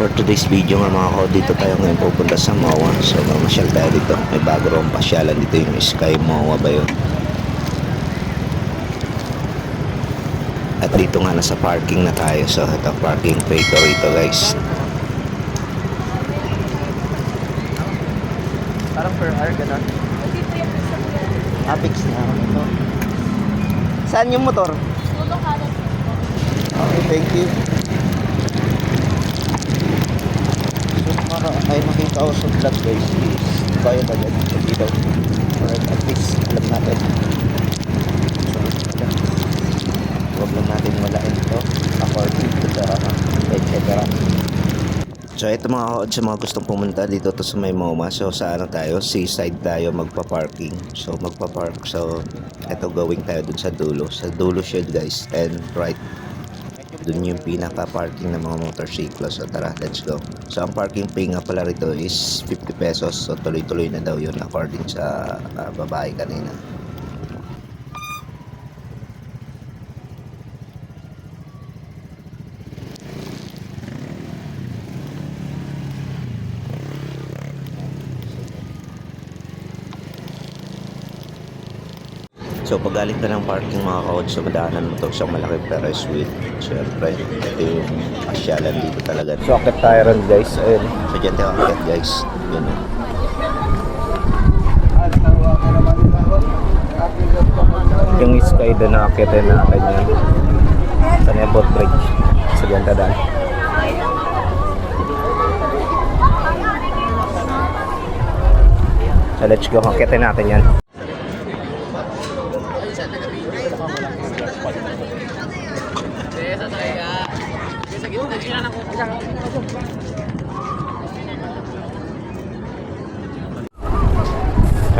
For today's video nga mga ko, dito tayo ngayon pupunta sa MOA. So mamasyal tayo dito. May bago rin pasyalan dito yung Sky MOA ba yun? At dito nga nasa parking na tayo. So ito parking pay ko rito guys. Parang per hour, gano'n. Apex na ako nito. Saan yung motor? Okay, thank you. So, para ay nakita ko sa vlog guys is bayad agad sa ilaw. Alright, at least alam natin. So, ayan. Huwag lang natin malain ito according to the etc. So ito mga kaod sa mga gustong pumunta dito to sa may MOMA. So sa ano tayo, seaside tayo magpa-parking. So magpa-park. So ito going tayo dun sa dulo. Sa dulo siya guys. And right dun yung pinaka-parking ng mga motorsiklo. So tara, let's go. So ang parking fee nga pala rito is 50 pesos. So tuloy-tuloy na daw yun according sa ah, babae kanina. So pag galing ka ng parking mga kaod, so madaanan mo to sa malaki Ferris wheel. Siyempre, ito yung asyalan dito talaga. So, akit tayo ron guys. Ayun. So dyan tayo akit guys. Yun o. Yung sky doon na akitin natin yan. Sa Nebot Bridge. Sa Gantadaan. So let's go. Akitin natin yan.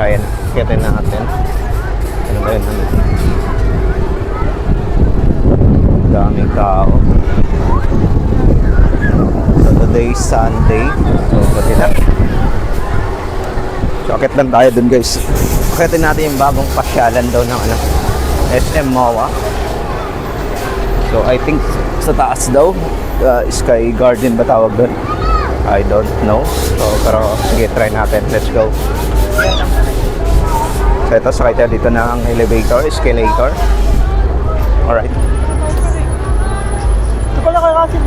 So ayan. Akitin natin. Ano ba yun? Ano? Daming tao. So today Sunday. So pati na. So lang tayo dun guys. Akitin natin yung bagong pasyalan daw ng ano, SM MOA. So I think sa taas daw, uh, Sky Garden ba tawag doon? I don't know. So pero sige try natin. Let's go. So ito sakay tayo dito ng elevator, escalator. Alright. Ito pala kay Kasim.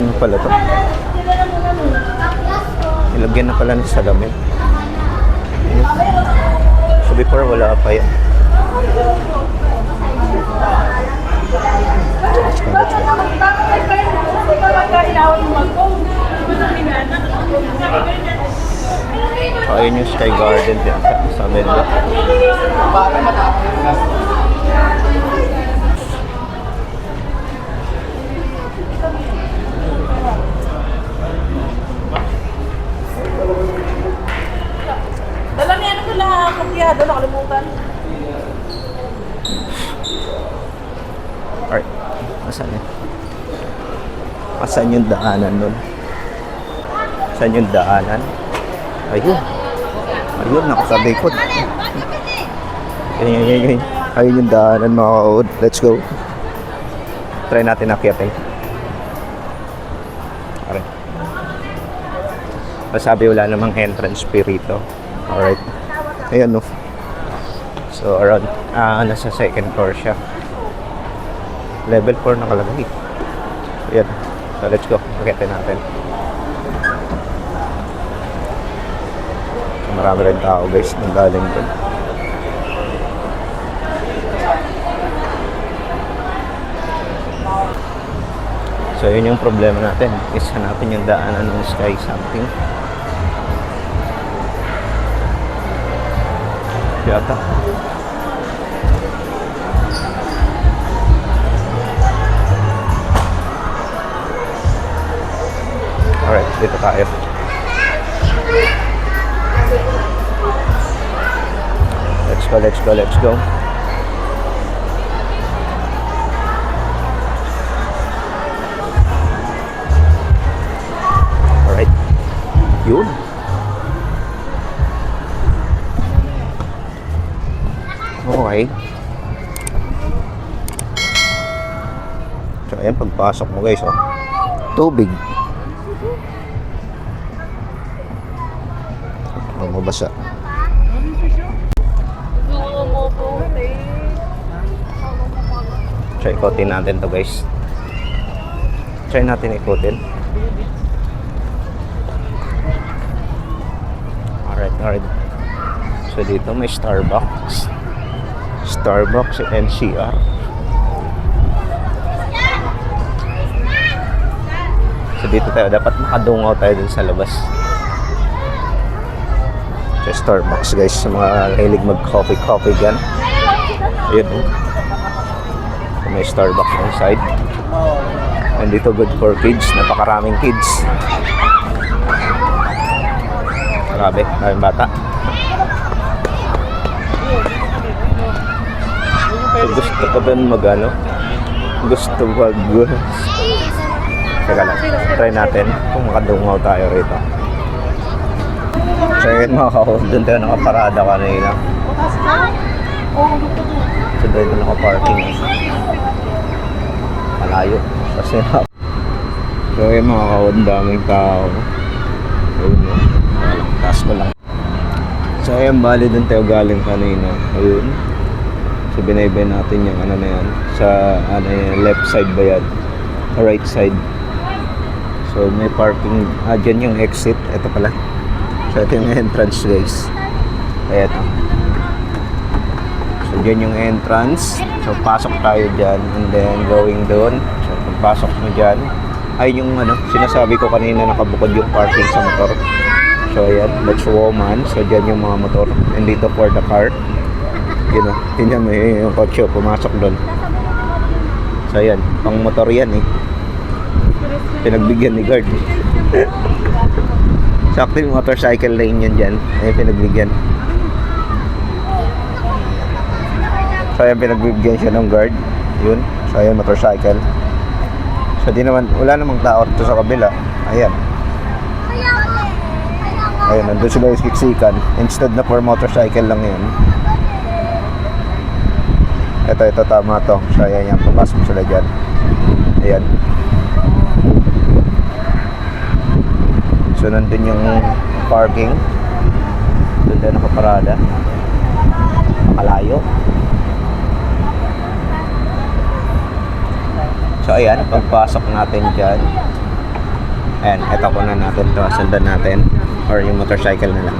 Ano pala to? Nilagyan na pala ng salamin. So before wala pa yan. So, ayun yung Sky Garden din sa, Menlo. Dala niya ano pala kopyado, nakalimutan. Alright. Asan yun? Asan yung daanan nun? Saan yung daanan? Ayun. Ayun, nakasalikod. Ayun, ayun, ayun, ayun. Ayun yung daanan mga kaod. Let's go. Try natin akyatin. Alright. Masabi wala namang entrance fee rito. Alright. Ayun no. So around, ah, nasa second floor siya. Level 4 nakalagay. Ayan. So let's go. Pakitin natin. Marami rin tao guys nang galing doon. So yun yung problema natin. Is hanapin yung daanan ng sky something. Yata. Alright, Dito tayo. Let's go, let's go, let's go. Alright. Yun. Okay. So, ayan, pagpasok mo guys, oh. Tubig. Mabasa. So, ikotin natin to guys. Try natin ikotin. Alright, alright. So, dito may Starbucks. Starbucks NCR. So dito tayo, dapat makadungaw tayo dun sa labas. Sa Starbucks guys, sa mga hilig mag-coffee-coffee dyan. Ayun oh. So, may Starbucks inside. And dito good for kids, napakaraming kids. Grabe, maraming bata. So, gusto ko dun mag ano, gusto mag Teka lang, try natin kung makadungaw tayo rito. So yun mga kahol, doon tayo nakaparada kanina. So doon tayo nakaparking. Malayo. Kasi na. So yun mga kahol, daming tao. Ayun yun. Taas ko lang. So ayun, bali doon tayo galing kanina. Ayun. So binaybay natin yung ano na yan. Sa ano yan, left side ba yan? Right side. So may parking, ah dyan yung exit, ito pala. So ito entrance guys. Ayan. So dyan yung entrance. So pasok tayo dyan and then going doon. So pagpasok mo dyan, ay yung ano, sinasabi ko kanina nakabukod yung parking sa motor. So ayan, that's woman. So dyan yung mga motor. And dito for the car. Yun o, yun yan, may yung kotse pumasok doon. So ayan, pang motor yan eh pinagbigyan ni guard. Sakto yung motorcycle lane yun dyan. Ayun pinagbigyan. So ayan pinagbigyan siya ng guard. Yun. So ayan motorcycle. So di naman, wala namang tao dito sa kabila. Ayan. Ayan, nandun sila yung siksikan. Instead na for motorcycle lang yun. Ito, ito tama to. So ayan yan, papasok sila dyan. Ayan. So nandun yung parking. Doon tayo nakaparada. Makalayo. So ayan, pagpasok natin dyan. Ayan, eto ko na natin to. Sundan natin. Or yung motorcycle na lang.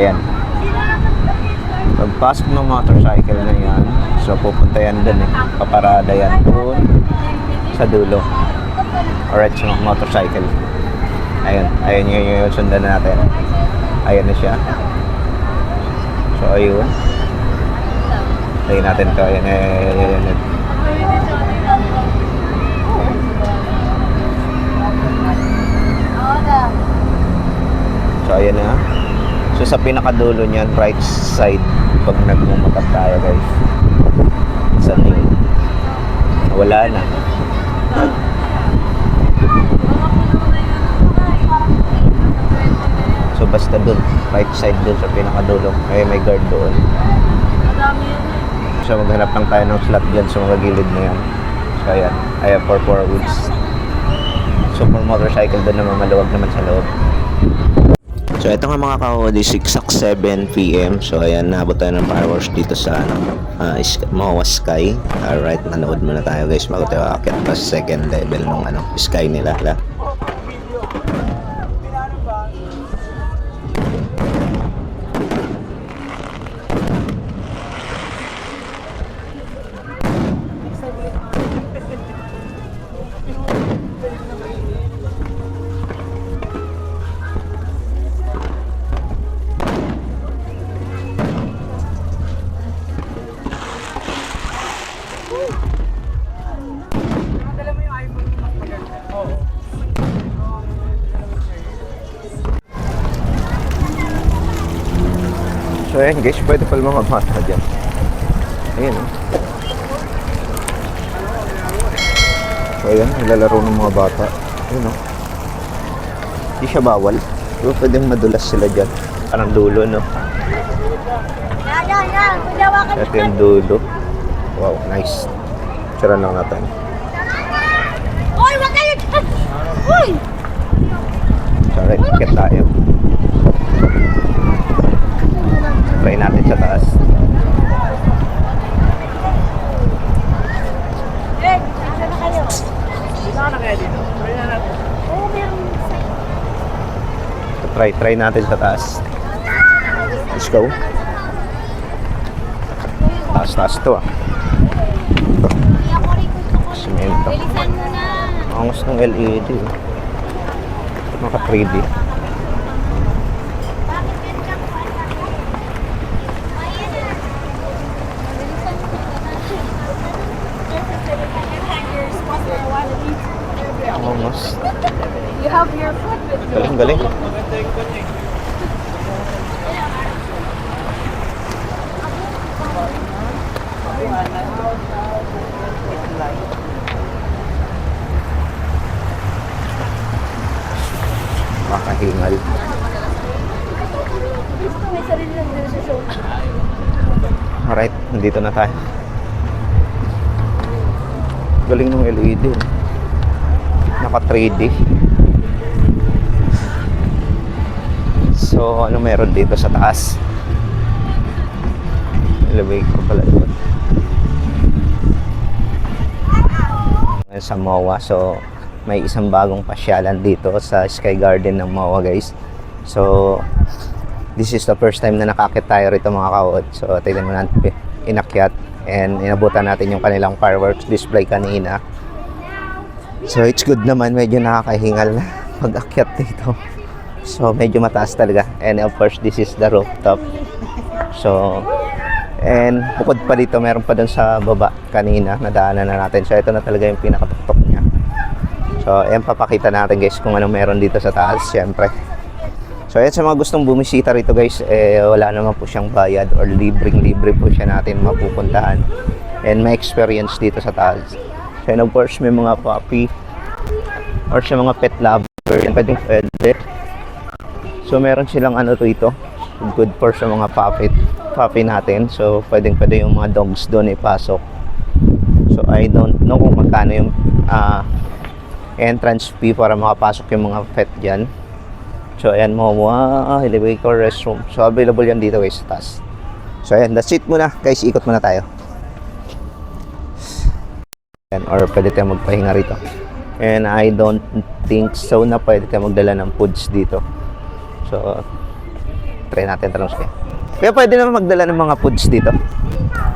Ayan. Pagpasok ng motorcycle na yan, so pupunta yan dun eh. Paparada yan dun sa dulo. Alright, so motorcycle. Ayun, ayun yun yung sundan natin. Ayun na siya. So, ayun. Ayun natin to. Ayun, ayun, ayun, ayun, ayun. So, ayun na. So, sa pinakadulo niyan, right side, pag nagmumotor tayo, guys. Sa. Wala na. Basta dun, right side dun sa pinakadulo. Ay may guard doon. Madami eh. So maghanap lang tayo ng slot dyan sa mga gilid na yan. So ayan, ayan for four wheels. So for motorcycle doon naman maluwag naman sa loob. So ito nga mga kahuli, 6.7 p.m. So ayan, naabot tayo ng fireworks dito sa ano, uh, Mawa Sky. Alright, nanood muna tayo guys bago tayo akit pa second level ng ano, sky nila. La. So ayan guys, pwede pala mga bata dyan. Ayan oh. So ayan, nilalaro ng mga bata. Ayan oh. Hindi siya bawal. Pero pwedeng madulas sila dyan. Parang dulo no. Ito yung dulo. Wow, nice. Picture lang natin. Hoy, wag kayo dyan! Hoy! So, right, ticket tayo. Try natin sa taas. Eh, isa na kayo. Isa na kaya dito. Try na natin. Oo, meron So, try, try natin sa taas. Let's go. Taas, taas to ah. Bilisan mo na. Angas ng LED. Naka 3D. Bakit ganyan ka? Ayan na. Bilisan mo na. Angas. You have your foot with Galing, galing. Makahingal. Alright, nandito na tayo. Galing ng LED. oh. Naka 3D. So, ano meron dito sa taas? Elevator pala doon. Sa MOA. So, may isang bagong pasyalan dito sa Sky Garden ng MOA guys. So, this is the first time na nakakit tayo rito mga kawot. So, tignan mo natin inakyat and inabutan natin yung kanilang fireworks display kanina. So, it's good naman. Medyo nakakahingal na pag-akyat dito. So, medyo mataas talaga. And of course, this is the rooftop. So, and bukod pa dito, meron pa dun sa baba kanina, nadaanan na natin. So, ito na talaga yung pinakatuktok niya. So, ayan, papakita natin guys kung ano meron dito sa taas, syempre. So, ayan, sa mga gustong bumisita rito guys, eh, wala naman po siyang bayad or libreng-libre po siya natin mapupuntahan. And may experience dito sa taas. And of course, may mga puppy or sa mga pet lover, yan pwedeng pwede. So, meron silang ano to ito, good for sa mga puppy, puppy natin. So, pwedeng pwede yung mga dogs doon ipasok. So, I don't know kung magkano yung ah, entrance fee para makapasok yung mga pet dyan. So, ayan mo, ah, elevator, restroom. So, available yan dito guys sa taas. So, ayan, that's it muna. Guys, ikot muna tayo. Ayan, or pwede tayo magpahinga rito. And I don't think so na pwede tayo magdala ng foods dito. So, try natin tanong siya. Kaya pwede naman magdala ng mga foods dito.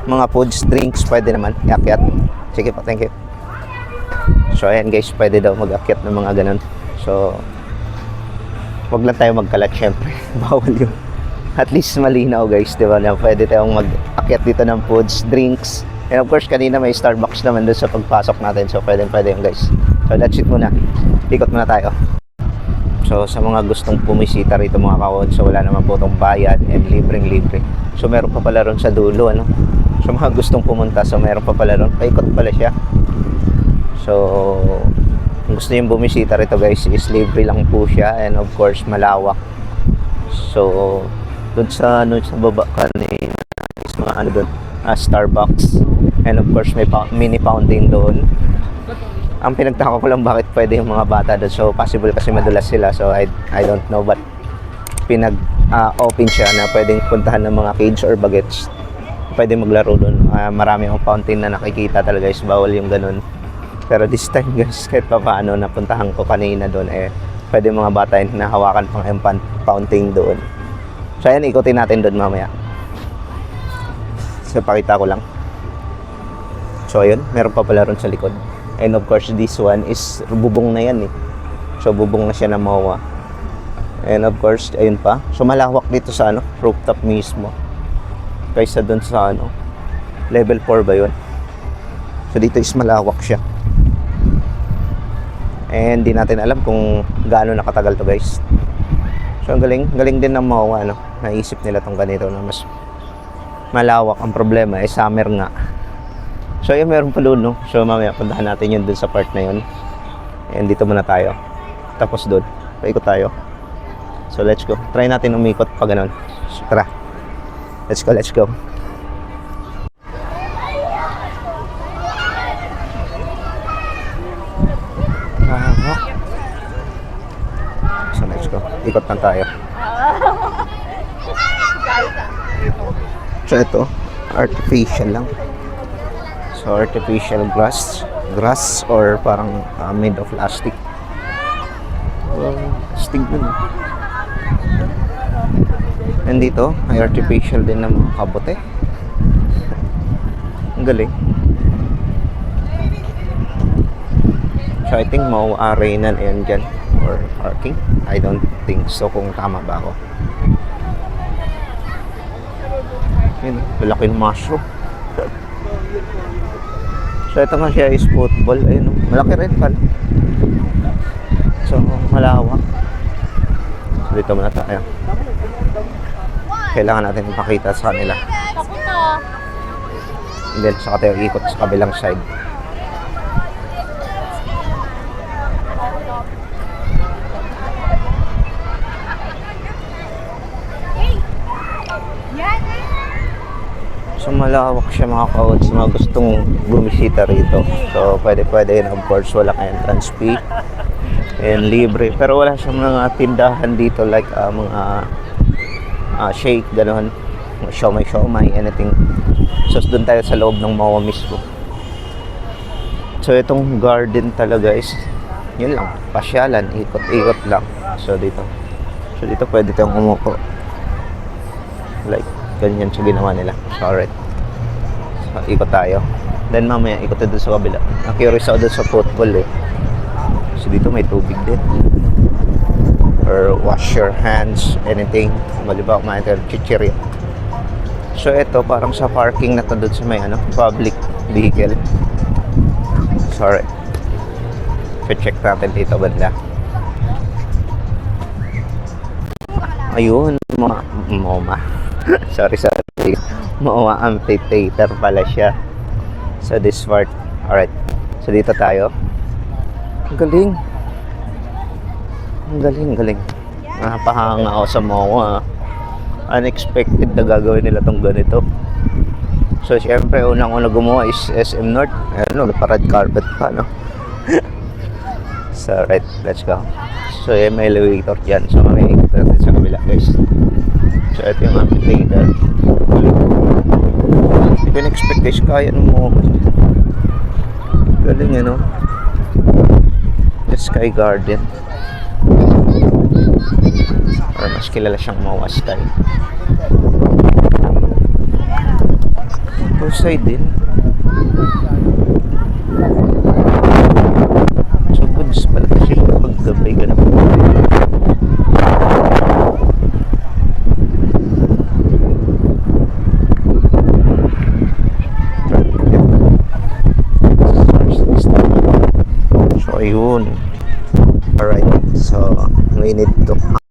Mga foods, drinks, pwede naman. Iakyat. Sige po, thank you. So, ayan guys, pwede daw mag-akyat ng mga ganun. So, wag lang tayo magkalat syempre. Bawal yun. At least malinaw guys, di ba? Na pwede tayong mag-akyat dito ng foods, drinks. And of course, kanina may Starbucks naman doon sa pagpasok natin. So, pwede pwede yun guys. So, that's it muna. Ikot muna tayo. So, sa mga gustong pumisita rito mga kawod, so wala naman po itong bayad and libreng-libre. So, meron pa pala ron sa dulo, ano? So, mga gustong pumunta, so meron pa pala ron. Paikot pala siya. So, kung gusto yung bumisita rito guys, is libre lang po siya and of course malawak. So, doon sa ano sa baba kanina is mga ano doon, ah, Starbucks and of course may mini fountain doon. Ang pinagtaka ko lang bakit pwede yung mga bata doon. So, possible kasi madulas sila. So, I, I don't know but pinag ah, siya na pwedeng puntahan ng mga kids or bagets. Pwede maglaro doon. Ah, marami yung fountain na nakikita talaga is bawal yung ganun. Pero this time guys, kahit pa paano napuntahan ko kanina doon eh, pwede mga bata yung nahawakan pang yung pan- fountain doon. So ayan, ikutin natin doon mamaya. So pakita ko lang. So ayun, meron pa pala ron sa likod. And of course, this one is bubong na yan eh. So bubong na siya na mawa. And of course, ayun pa. So malawak dito sa ano, rooftop mismo. Kaysa doon sa ano, level 4 ba yun? So dito is malawak siya. And di natin alam kung gaano nakatagal to guys. So ang galing, galing din ng MOA ano. Naisip nila tong ganito na mas malawak. Ang problema ay eh, summer nga. So, yun, meron pa doon, no? So, mamaya, puntahan natin yun dun sa part na yun. And dito muna tayo. Tapos doon, paikot tayo. So, let's go. Try natin umikot pa ganun. So, tara. Let's go, let's go. So, let's go. Ikot na tayo. So ito, artificial lang. So artificial grass, grass or parang uh, made of plastic. Well, dun. eh. And dito, may artificial din ng kabote. Ang galing. So I think mau arena na yan dyan or parking. I don't think so kung tama ba ako. Yun, malaki ng mushroom. so ito nga siya is football. Ayun, malaki rin pala. So malawak. So dito muna tayo. Kailangan natin ipakita sa kanila. Papunta. And then saka tayo ikot sa kabilang side. So malawak siya mga kaots mga gustong bumisita rito. So pwede pwede yun of course wala kang entrance fee. And libre. Pero wala siyang mga tindahan dito like ah, mga ah, shake, gano'n. Mga Siomay, siomay, anything. So doon tayo sa loob ng MOA mismo. So itong garden talaga is yun lang, pasyalan, ikot-ikot lang. So dito. So dito pwede tayong umupo. Like, ganyan siya ginawa nila. So, alright. So, ikot tayo. Then mamaya, ikot tayo doon sa kabila. Na-curious ako doon sa football eh. So dito may tubig din. Or wash your hands, anything. Malibaw, kumain tayo chichirya. So ito, parang sa parking na doon sa may ano, public vehicle. Sorry. check natin dito banda. Ayun, mga MOMA. sorry, sorry. MOMA amphitheater pala siya. So this part. Alright. So dito tayo. Ang galing. Ang galing, galing. Napahanga ako sa MOA. Unexpected na gagawin nila tong ganito. So, syempre, unang-una gumawa is SM North. Ano, parad carpet pa, no? so, right, let's go. So, yung elevator dyan. So, may natin sa kabila, guys. So, ito yung amphitheater. Hindi ko na-expect guys, kaya nung mga Galing, ano? The Sky Garden. Or mas kilala siyang Mawa Sky. Poolside din. So goods pala kasi pag gabi ganun. So ayun. Alright. So we need to